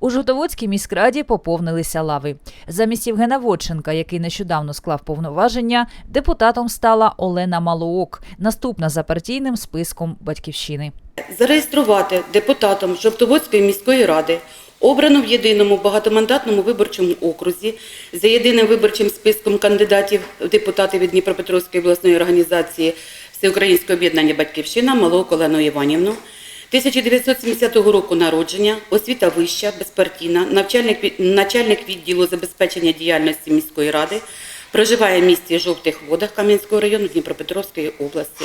У Жовтоводській міськраді поповнилися лави. Замість Євгена Водченка, який нещодавно склав повноваження, депутатом стала Олена Малоок, наступна за партійним списком батьківщини. Зареєструвати депутатом Жовтоводської міської ради, обрану в єдиному багатомандатному виборчому окрузі за єдиним виборчим списком кандидатів в депутати від Дніпропетровської обласної організації Всеукраїнське об'єднання Батьківщина Малоук Олену Іванівну. 1970 року народження, освіта вища, безпартійна, навчальник, начальник відділу забезпечення діяльності міської ради, проживає в місті Жовтих Водах Кам'янського району Дніпропетровської області.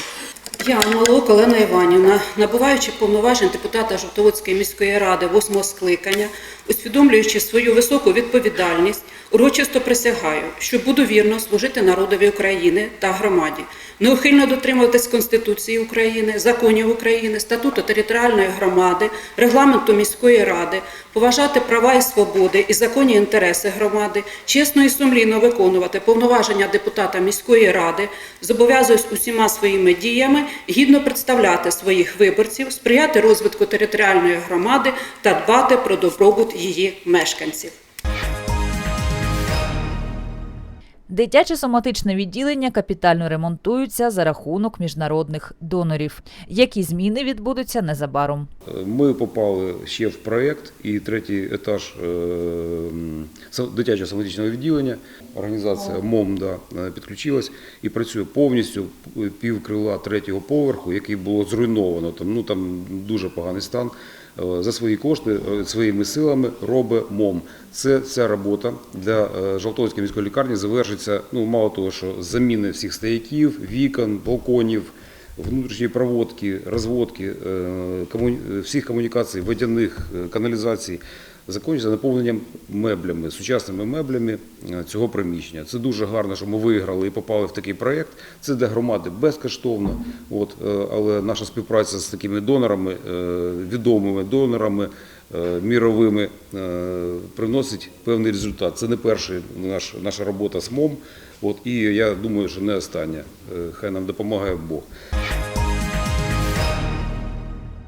Я, Малок Олена Іванівна, набуваючи повноважень депутата Жовтоводської міської ради восьмого скликання, усвідомлюючи свою високу відповідальність, урочисто присягаю, що буду вірно служити народові України та громаді, неухильно дотримуватись Конституції України, законів України, статуту територіальної громади, регламенту міської ради, поважати права і свободи і законні інтереси громади, чесно і сумлінно виконувати повноваження депутата міської ради, зобов'язуюсь усіма своїми діями гідно представляти своїх виборців, сприяти розвитку територіальної громади та дбати про добробут її мешканців. Дитяче соматичне відділення капітально ремонтуються за рахунок міжнародних донорів. Які зміни відбудуться незабаром. Ми попали ще в проєкт і третій етаж е, дитячого соматичного відділення. Організація МОМ да, е, підключилась і працює повністю пів крила третього поверху, який було зруйновано. Там, ну, там дуже поганий стан. Е, За свої кошти, е, своїми силами робить МОМ. Це ця робота для е, Жовтовської міської лікарні завершиться, ну мало того, що заміни всіх стояків, вікон, балконів, внутрішні проводки, розводки е, всіх комунікацій, водяних е, каналізацій закінчиться наповненням меблями, сучасними меблями е, цього приміщення. Це дуже гарно, що ми виграли і попали в такий проєкт. Це для громади безкоштовно. От, е, але наша співпраця з такими донорами, е, відомими донорами. Е, Міровими е, приносить певний результат. Це не перша наш, наша робота з МОМ. От, і я думаю, що не остання. Е, Хай нам допомагає Бог.